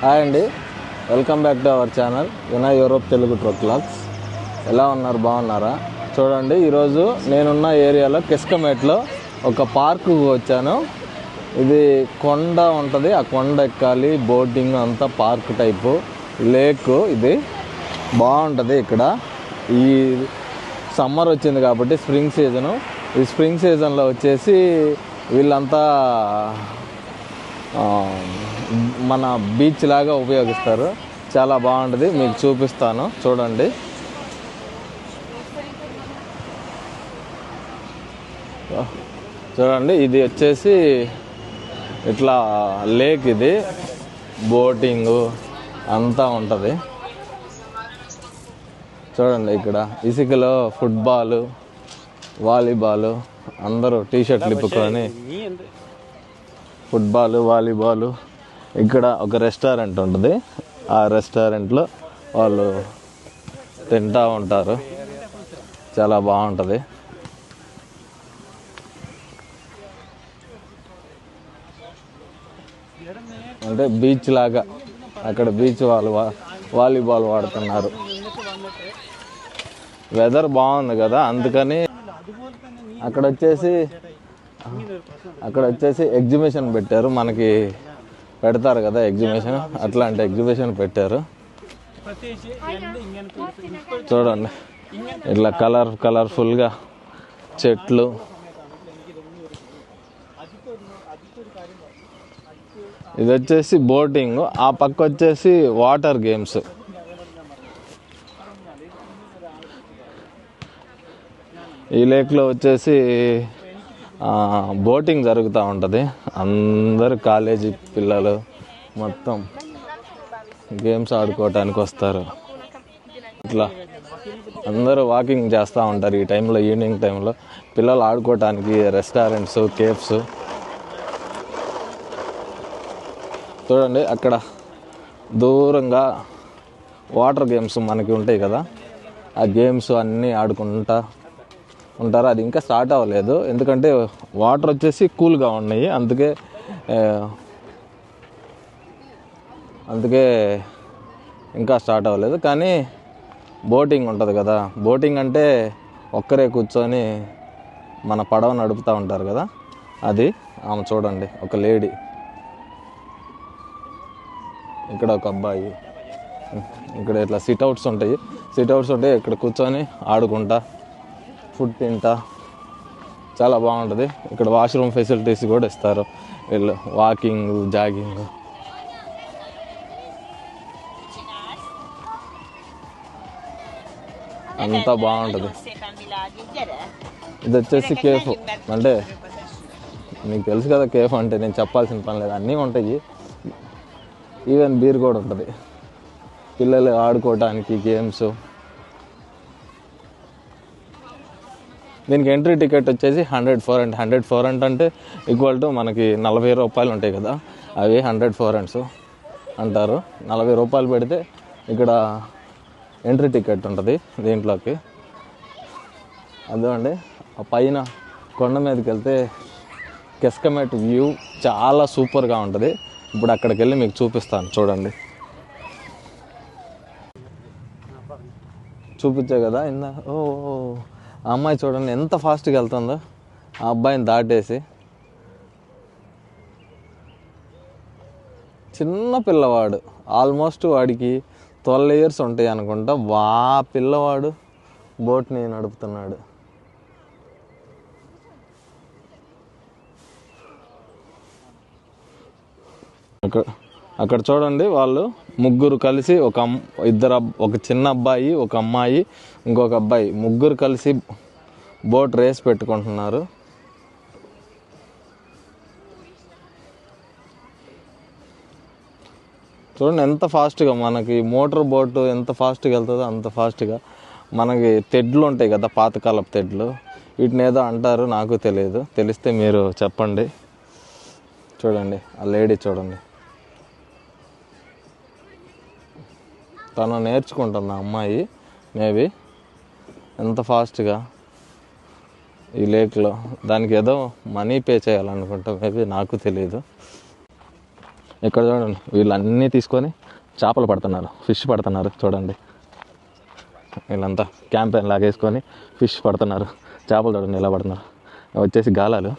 Hi అండి. Welcome back to our channel. Vinay Europe Telugu trucklogs ఎలా ఉన్నారు? బాగున్నారా? చూడండి ఈరోజు నేనున్న ఏరియాలో కిస్కమేట్లో ఒక పార్కు వచ్చాను. ఇది కొండ ఉంటుంది. ఆ కొండ ఎక్కాలి. బోటింగ్ అంతా పార్క్ టైపు. లేక్ ఇది. బాగుంటుంది ఇక్కడ. ఈ సమ్మర్ వచ్చింది కాబట్టి స్ప్రింగ్ సీజను. ఈ స్ప్రింగ్ సీజన్లో వచ్చేసి వీళ్ళంతా మన బీచ్ లాగా ఉపయోగిస్తారు. చాలా బాగుంటుంది. మీకు చూపిస్తాను. చూడండి. చూడండి. ఇది వచ్చేసి ఇట్లా లేక్ ఇది. బోటింగు అంతా ఉంటుంది. చూడండి ఇక్కడ. ఇసుకలో ఫుట్బాల్ వాలీబాల్ అందరూ టీ షర్ట్లు ఇప్పుకొని ఫుట్బాల్ వాలీబాల్. ఇక్కడ ఒక రెస్టారెంట్ ఉంటుంది. ఆ రెస్టారెంట్లో వాళ్ళు తింటూ ఉంటారు. చాలా బాగుంటుంది. అంటే బీచ్ లాగా అక్కడ బీచ్ వాళ్ళు వా- వాలీబాల్ ఆడుతున్నారు వెదర్ బాగుంది కదా అందుకని అక్కడ వచ్చేసి అక్కడ వచ్చేసి ఎగ్జిబిషన్ పెట్టారు. మనకి పెడతారు కదా ఎగ్జిబిషన్. అట్లాంటి ఎగ్జిబిషన్ పెట్టారు. చూడండి. ఇట్లా కలర్ కలర్ఫుల్గా చెట్లు. ఇది వచ్చేసి బోటింగ్. ఆ పక్క వచ్చేసి వాటర్ గేమ్స్. ఈ లేక్లో వచ్చేసి బోటింగ్ జరుగుతూ ఉంటుంది. అందరు కాలేజీ పిల్లలు మొత్తం గేమ్స్ ఆడుకోవటానికి వస్తారు. ఇట్లా అందరూ వాకింగ్ చేస్తూ ఉంటారు ఈ టైంలో ఈవినింగ్ టైంలో. పిల్లలు ఆడుకోవటానికి రెస్టారెంట్స్ కేఫ్స్. చూడండి అక్కడ దూరంగా వాటర్ గేమ్స్ మనకి ఉంటాయి కదా. ఆ గేమ్స్ అన్నీ ఆడుకుంటా ఉంటారు. అది ఇంకా స్టార్ట్ అవ్వలేదు. ఎందుకంటే వాటర్ వచ్చేసి కూల్గా ఉన్నాయి. అందుకే అందుకే ఇంకా స్టార్ట్ అవ్వలేదు. కానీ బోటింగ్ ఉంటుంది కదా. బోటింగ్ అంటే ఒక్కరే కూర్చొని మన పడవ నడుపుతూ ఉంటారు కదా. అది ఆమె చూడండి. ఒక లేడీ ఇక్కడ ఒక అబ్బాయి. ఇక్కడ ఇట్లా సిట్అవుట్స్ ఉంటాయి. సిట్అవుట్స్ ఉంటాయి ఇక్కడ కూర్చొని ఆడుకుంటా. ఫుడ్ తింటా. చాలా బాగుంటుంది. ఇక్కడ వాష్రూమ్ ఫెసిలిటీస్ కూడా ఇస్తారు. వీళ్ళు వాకింగ్ జాగింగ్ అంతా బాగుంటుంది. ఇది వచ్చేసి కేఫ్. అంటే మీకు తెలుసు కదా కేఫ్ అంటే నేను చెప్పాల్సిన పని లేదు. అన్నీ ఉంటాయి. ఈవెన్ బీర్ కూడా ఉంటుంది. పిల్లలు ఆడుకోవడానికి గేమ్స్ దీనికి ఎంట్రీ టికెట్ వచ్చేసి hundred forint hundred forint అంటే ఈక్వల్ టు మనకి నలభై రూపాయలు ఉంటాయి కదా. అవి హండ్రెడ్ ఫోర్ అండ్స్ అంటారు. నలభై రూపాయలు పెడితే ఇక్కడ ఎంట్రీ టికెట్ ఉంటుంది దీంట్లోకి. అదే ఆ పైన కొండ మీదకి వెళ్తే కెస్కమేట్ వ్యూ చాలా సూపర్గా ఉంటుంది. ఇప్పుడు అక్కడికి వెళ్ళి మీకు చూపిస్తాను చూడండి. చూపించే కదా ఇందా? ఓ, ఆ అమ్మాయి చూడండి ఎంత ఫాస్ట్గా వెళ్తుందో ఆ అబ్బాయిని దాటేసి. చిన్న పిల్లవాడు ఆల్మోస్ట్ వాడికి ట్వెల్వ్ ఇయర్స్ ఉంటాయి అనుకుంటా. వా పిల్లవాడు బోట్ని నడుపుతున్నాడు. అక్కడ అక్కడ చూడండి వాళ్ళు. ముగ్గురు కలిసి ఒక ఇద్దరు ఒక చిన్న అబ్బాయి ఒక అమ్మాయి ఇంకొక అబ్బాయి. ముగ్గురు కలిసి బోట్ రేస్ పెట్టుకుంటున్నారు. చూడండి ఎంత ఫాస్ట్గా మనకి మోటార్ బోటు ఎంత ఫాస్ట్గా వెళ్తుందో అంత ఫాస్ట్గా మనకి తెడ్లు ఉంటాయి కదా పాతకాలపు తెడ్లు. వీటిని ఏదో అంటారు నాకు తెలియదు. తెలిస్తే మీరు చెప్పండి. చూడండి ఆ లేడీ చూడండి. తను నేర్చుకుంటుంది ఆ అమ్మాయి మేబీ ఎంత ఫాస్ట్గా ఈ లేక్లో దానికి ఏదో మనీ పే చేయాలనుకుంటా మేబీ నాకు తెలియదు ఇక్కడ చూడండి వీళ్ళన్నీ తీసుకొని చేపలు పడుతున్నారు ఫిష్ పడుతున్నారు చూడండి. వీళ్ళంతా క్యాంపెయిన్ లాగేసుకొని ఫిష్ పడుతున్నారు చేపలు చూడండి ఇలా పడుతున్నారు వచ్చేసి గాలాలు.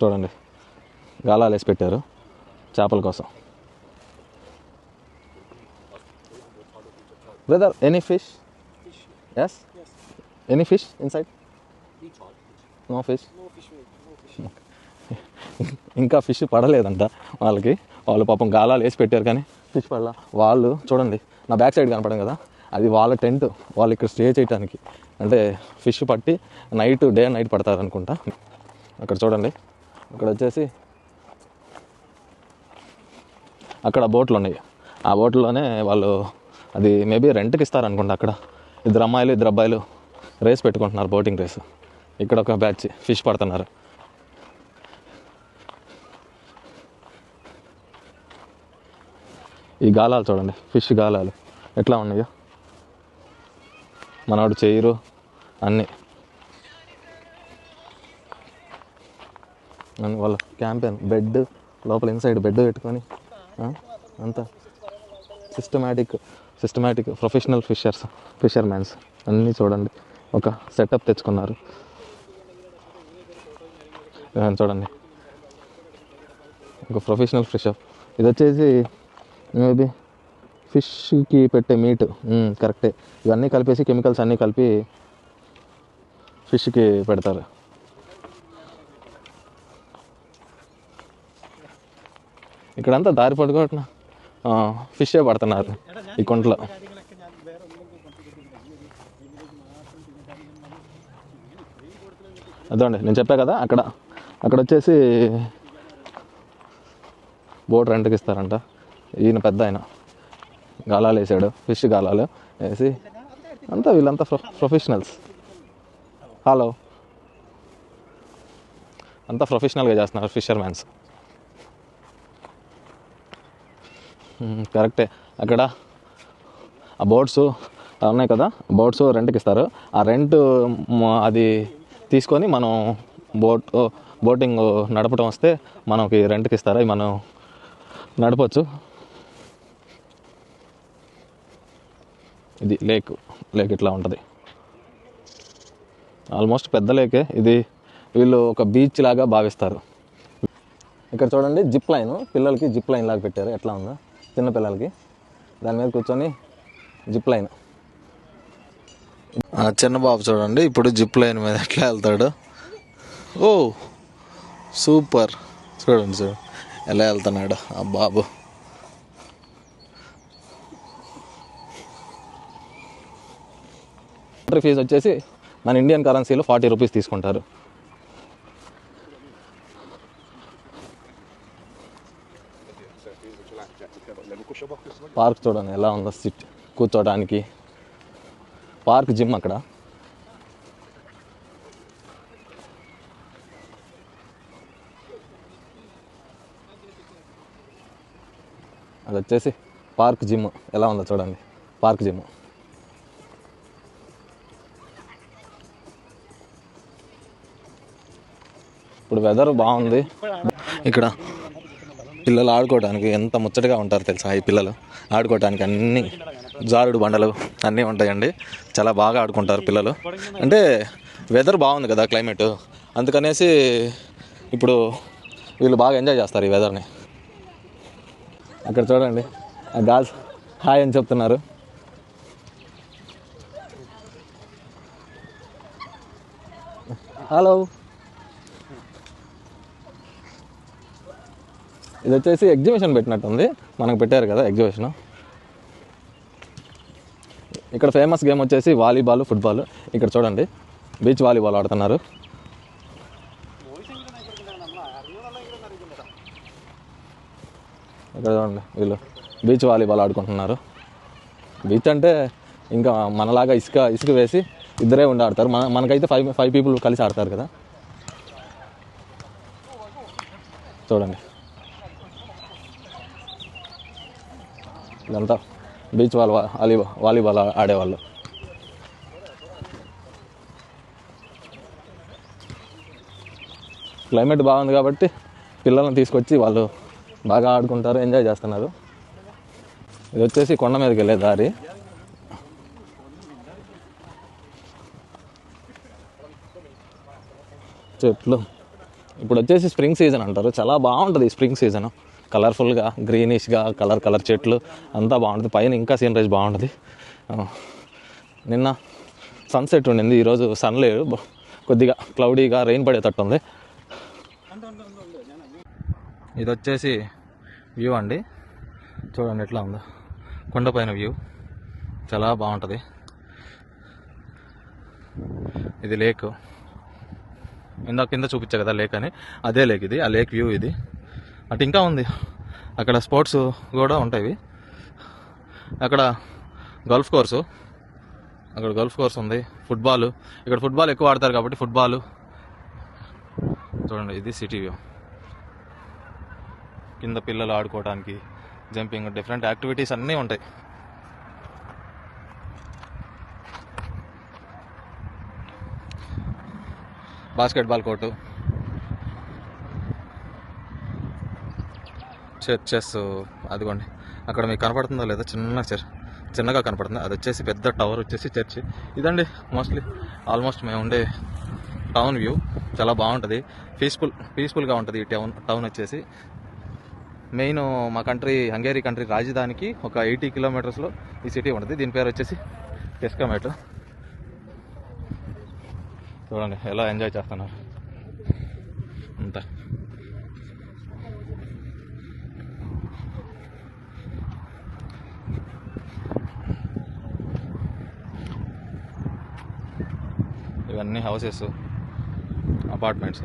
చూడండి గాలాలు వేసి పెట్టారు చేపల కోసం. Brother any fish yes any fish inside no fish ఇంకా ఫిష్ పడలేదంట వాళ్ళకి. వాళ్ళు పాపం గాలాలు వేసి పెట్టారు కానీ ఫిష్ పడల. వాళ్ళు చూడండి నా బ్యాక్ సైడ్ కనపడం కదా? అది వాళ్ళ టెంట్ వాళ్ళు ఇక్కడ స్టే చేయడానికి అంటే ఫిష్ పట్టి నైట్ డే నైట్ పడతారు అనుకుంటా అక్కడ చూడండి. అక్కడ వచ్చేసి అక్కడ బోట్లు ఉన్నాయి. ఆ బోట్లోనే వాళ్ళు అది మేబీ రెంట్కి ఇస్తారనుకుంటా అక్కడ. ఇద్దరు అమ్మాయిలు ఇద్దరు అబ్బాయిలు రేస్ పెట్టుకుంటున్నారు బోటింగ్ రేస్. ఇక్కడ ఒక బ్యాచ్ ఫిష్ పడుతున్నారు. ఈ గాలాలు చూడండి ఫిష్ గాలాలు. ఎట్లా ఉన్నాయో. మనవాడు చేయరు అన్నీ. వాళ్ళ క్యాంపెయిన్ బెడ్ లోపల ఇన్సైడ్ బెడ్ పెట్టుకొని అంతా. Systematic systematic professional fishers fisher అన్నీ చూడండి. ఒక సెటప్ తెచ్చుకున్నారు. చూడండి. ఒక ప్రొఫెషనల్ ఫిషర్ ఇది వచ్చేసి మేబీ ఫిష్కి పెట్టే మీట్ కరెక్టే ఇవన్నీ కలిపేసి కెమికల్స్ అన్నీ కలిపి ఫిష్కి పెడతారు. ఇక్కడంతా దారి పడుకోవట్నా ఫిషే పడుతున్నారు ఈ కుంటలో అదండి నేను చెప్పా కదా అక్కడ అక్కడ వచ్చేసి బోట్ రెంట్కి ఇస్తారంట. ఈయన పెద్ద ఆయన. గాలాలు వేసాడు ఫిష్ గాలాలు వేసి అంతా వీళ్ళంతా ప్రొ ప్రొఫెషనల్స్ హలో అంతా ప్రొఫెషనల్గా చేస్తున్నారు ఫిషర్మ్యాన్స్ కరెక్టే. అక్కడ ఆ బోట్స్ ఉన్నాయి కదా బోట్స్ రెంట్కి ఇస్తారు. ఆ రెంట్ అది తీసుకొని మనం బోట్ బోటింగ్ నడపడం వస్తే మనకి రెంట్కి ఇస్తారు? అవి మనం నడపచ్చు. ఇది లేక్ లేక్ ఇట్లా ఉంటుంది. ఆల్మోస్ట్ పెద్ద లేకే ఇది వీళ్ళు ఒక బీచ్ లాగా భావిస్తారు. ఇక్కడ చూడండి జిప్ లైన్. పిల్లలకి జిప్ లైన్ లాగా పెట్టారు. ఎట్లా ఉందో. చిన్న పిల్లలకి. దాని మీద కూర్చొని జిప్ లైన్. చిన్న బాబు చూడండి. ఇప్పుడు జిప్ లైన్ మీద ఎట్లా వెళ్తాడు. ఓ సూపర్. చూడండి చూడు ఎలా వెళ్తున్నాడు ఆ బాబు. ఎంట్రీ ఫీజు వచ్చేసి మన ఇండియన్ కరెన్సీలో ఫార్టీ రూపీస్ తీసుకుంటారు. పార్క్ చూడండి ఎలా ఉందో సిట్ కూర్చోడానికి. పార్క్ జిమ్ అక్కడ. అది వచ్చేసి పార్క్ జిమ్ ఎలా ఉందో చూడండి. Park gym. ఇప్పుడు వెదర్ బాగుంది. ఇక్కడ పిల్లలు ఆడుకోవడానికి ఎంత ముచ్చటగా ఉంటారు తెలుసా ఈ పిల్లలు? ఆడుకోవడానికి అన్ని జారుడు బండలు అన్నీ ఉంటాయండి. చాలా బాగా ఆడుకుంటారు పిల్లలు. అంటే వెదర్ బాగుంది కదా క్లైమేట్ అందుకనేసి ఇప్పుడు వీళ్ళు బాగా ఎంజాయ్ చేస్తారు ఈ వెదర్ని అక్కడ చూడండి. ఆ గాల్స్ హాయ్ అని చెప్తున్నారు. హలో ఇది వచ్చేసి ఎగ్జిబిషన్ పెట్టినట్టుంది. మనకు పెట్టారు కదా ఎగ్జిబిషన్ ఇక్కడ ఫేమస్ గేమ్ వచ్చేసి వాలీబాల్ ఫుట్బాల్ ఇక్కడ చూడండి. బీచ్ వాలీబాల్ ఆడుతున్నారు. ఇక్కడ చూడండి వీళ్ళు బీచ్ వాలీబాల్ ఆడుకుంటున్నారు. బీచ్ అంటే ఇంకా మనలాగా ఇసుక ఇసుక వేసి ఇద్దరే ఉండి ఆడతారు. మన మనకైతే ఫైవ్ ఫైవ్ పీపుల్ కలిసి ఆడతారు కదా. చూడండి. ఇదంతా బీచ్ వాల్ వాలీబాల్ వాలీబాల్ ఆడేవాళ్ళు. క్లైమేట్ బాగుంది కాబట్టి పిల్లల్ని తీసుకొచ్చి వాళ్ళు బాగా ఆడుకుంటారు ఎంజాయ్ చేస్తున్నారు. ఇది వచ్చేసి కొండ మీదకి వెళ్ళే దారి. చెట్లు. ఇప్పుడు వచ్చేసి స్ప్రింగ్ సీజన్ అంటారు. చాలా బాగుంటుంది ఈ స్ప్రింగ్ సీజన్. కలర్ఫుల్గా గ్రీనిష్గా కలర్ కలర్ చెట్లు అంతా బాగుంటుంది. పైన ఇంకా సీనరీస్ బాగుంటుంది. నిన్న సన్సెట్ ఉండింది. ఈరోజు సన్ లేదు. కొద్దిగా క్లౌడీగా రెయిన్ పడేటట్టు ఉంది. ఇది వచ్చేసి వ్యూ అండి. చూడండి ఎట్లా ఉందో. కొండపైన వ్యూ చాలా బాగుంటుంది. ఇది లేక్ ఇందాక కింద చూపించా కదా లేక్ అని. అదే లేక్ ఇది. ఆ లేక్ వ్యూ ఇది. అటు ఇంకా ఉంది. అక్కడ స్పోర్ట్స్ కూడా ఉంటాయి అక్కడ గల్ఫ్ కోర్సు. అక్కడ గల్ఫ్ కోర్స్ ఉంది. ఫుట్బాల్. ఇక్కడ ఫుట్బాల్ ఎక్కువ ఆడతారు కాబట్టి ఫుట్బాల్. చూడండి ఇది సిటీ వ్యూ. కింద పిల్లలు ఆడుకోవడానికి జంపింగ్ డిఫరెంట్ యాక్టివిటీస్ అన్నీ ఉంటాయి. Basketball court. చర్చెస్ అదిగోండి. అక్కడ మీకు కనపడుతుందో లేదో చిన్న చర్ చిన్నగా కనపడుతుంది. అది వచ్చేసి పెద్ద టవర్ వచ్చేసి చర్చి. ఇదండి మోస్ట్లీ ఆల్మోస్ట్ మేము ఉండే టౌన్ వ్యూ. చాలా బాగుంటుంది. పీస్ఫుల్ పీస్ఫుల్గా ఉంటుంది ఈ టౌన్ టౌన్ వచ్చేసి. మెయిన్ మా కంట్రీ హంగేరీ కంట్రీ రాజధానికి ఒక ఎయిటీ కిలోమీటర్స్లో ఈ సిటీ ఉంటుంది. దీని పేరు వచ్చేసి టెస్కామేట్. చూడండి ఎలా ఎంజాయ్ చేస్తున్నారు. అంతా. ఇవన్నీ హౌసెస్ అపార్ట్మెంట్స్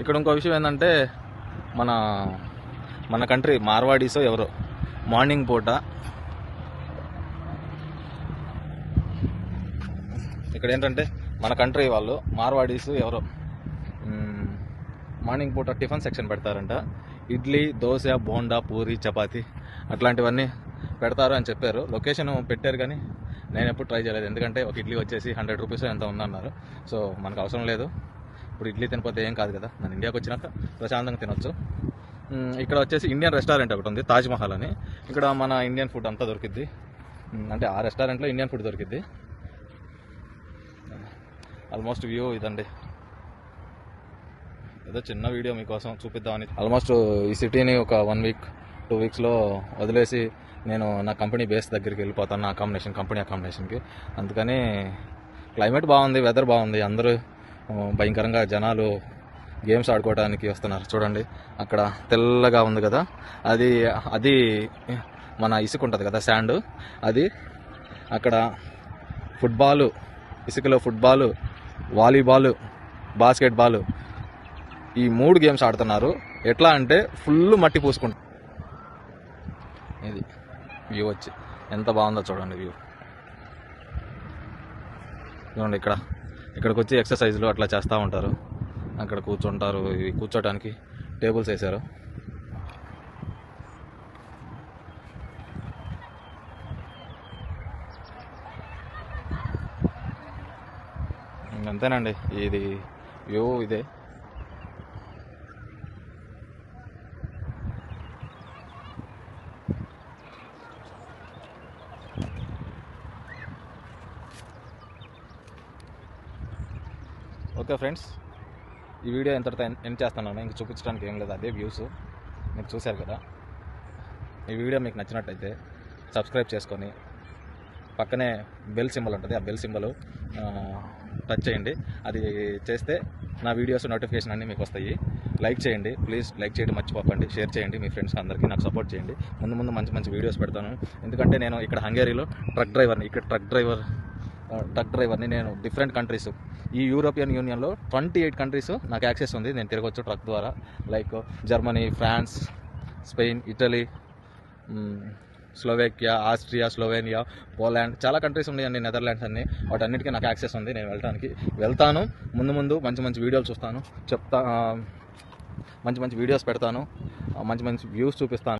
ఇక్కడ ఇంకో విషయం ఏంటంటే మన మన కంట్రీ మార్వాడీసో ఎవరో మార్నింగ్ పూట. ఇక్కడ ఏంటంటే మన కంట్రీ వాళ్ళు మార్వాడీస్ ఎవరో మార్నింగ్ పూట టిఫిన్ సెక్షన్ పెడతారంట. ఇడ్లీ దోశ బోండా పూరి చపాతి అట్లాంటివన్నీ పెడతారు అని చెప్పారు. లొకేషన్ పెట్టారు కానీ నేను ఎప్పుడు ట్రై చేయలేదు. ఎందుకంటే ఒక ఇడ్లీ వచ్చేసి హండ్రెడ్ రూపీస్ ఎంత ఉందన్నారు. సో మనకు అవసరం లేదు. ఇప్పుడు ఇడ్లీ తినిపోతే ఏం కాదు కదా. మన ఇండియాకి వచ్చినాక ప్రశాంతంగా తినొచ్చు. ఇక్కడ వచ్చేసి ఇండియన్ రెస్టారెంట్ ఒకటి ఉంది తాజ్ మహల్ అని. ఇక్కడ మన ఇండియన్ ఫుడ్ అంతా దొరికిద్ది. అంటే ఆ రెస్టారెంట్లో ఇండియన్ ఫుడ్ దొరికిద్ది. ఆల్మోస్ట్ వ్యూ ఇదండి. ఏదో చిన్న వీడియో మీకోసం చూపిద్దామని. ఆల్మోస్ట్ ఈ సిటీని ఒక వన్ వీక్ టూ వీక్స్లో వదిలేసి నేను నా కంపెనీ బేస్ దగ్గరికి వెళ్ళిపోతాను నా అకామిడేషన్ కంపెనీ అకామిడేషన్కి అందుకని క్లైమేట్ బాగుంది వెదర్ బాగుంది అందరూ భయంకరంగా జనాలు గేమ్స్ ఆడుకోవడానికి వస్తున్నారు. చూడండి అక్కడ తెల్లగా ఉంది కదా అది అది మన ఇసుక ఉంటుంది కదా శాండ్ అది అక్కడ ఫుట్బాలు ఇసుకలో ఫుట్బాలు వాలీబాల్ బాస్కెట్బాల్ ఈ మూడు గేమ్స్ ఆడుతున్నారు. ఎట్లా అంటే ఫుల్ మట్టి పూసుకుంటారు. వ్యూ వచ్చి. ఎంత బాగుందో చూడండి వ్యూ. చూడండి ఇక్కడ. ఇక్కడికి వచ్చి ఎక్సర్సైజ్లు అట్లా చేస్తూ ఉంటారు. అక్కడ కూర్చుంటారు. ఇవి కూర్చోటానికి టేబుల్స్ వేశారు. అంతేనండి ఇది వ్యూ ఇదే. ఓకే ఫ్రెండ్స్ ఈ వీడియో ఎంతటితో ఎండ్ చేస్తున్నాను ఇంక చూపించడానికి ఏం లేదు అదే వ్యూస్ మీరు చూశారు కదా. ఈ వీడియో మీకు నచ్చినట్టయితే సబ్స్క్రైబ్ చేసుకొని పక్కనే బెల్ సింబల్ ఉంటుంది ఆ బెల్ సింబల్ టచ్ చేయండి. అది చేస్తే నా వీడియోస్ నోటిఫికేషన్ అన్నీ మీకు వస్తాయి. లైక్ చేయండి ప్లీజ్ లైక్ చేయడం మర్చిపోకండి. షేర్ చేయండి మీ ఫ్రెండ్స్ అందరికీ నాకు సపోర్ట్ చేయండి. ముందు ముందు మంచి మంచి వీడియోస్ పెడతాను. ఎందుకంటే నేను ఇక్కడ హంగేరీలో ట్రక్ డ్రైవర్ని ఇక్కడ ట్రక్ డ్రైవర్ ట్రక్ డ్రైవర్ని నేను డిఫరెంట్ కంట్రీస్ ఈ యూరోపియన్ యూనియన్లో ట్వంటీ ఎయిట్ కంట్రీస్ నాకు యాక్సెస్ ఉంది. నేను తిరగొచ్చు ట్రక్ ద్వారా. Like Germany France Spain Italy Slovakia Austria Slovenia Poland చాలా కంట్రీస్ ఉన్నాయండి నెదర్లాండ్స్ అన్ని. వాటన్నిటికీ నాకు యాక్సెస్ ఉంది. నేను వెళ్ళడానికి వెళ్తాను. ముందు ముందు మంచి మంచి వీడియోలు చూస్తాను. చెప్తా మంచి మంచి వీడియోస్ పెడతాను. మంచి మంచి వ్యూస్ చూపిస్తాను.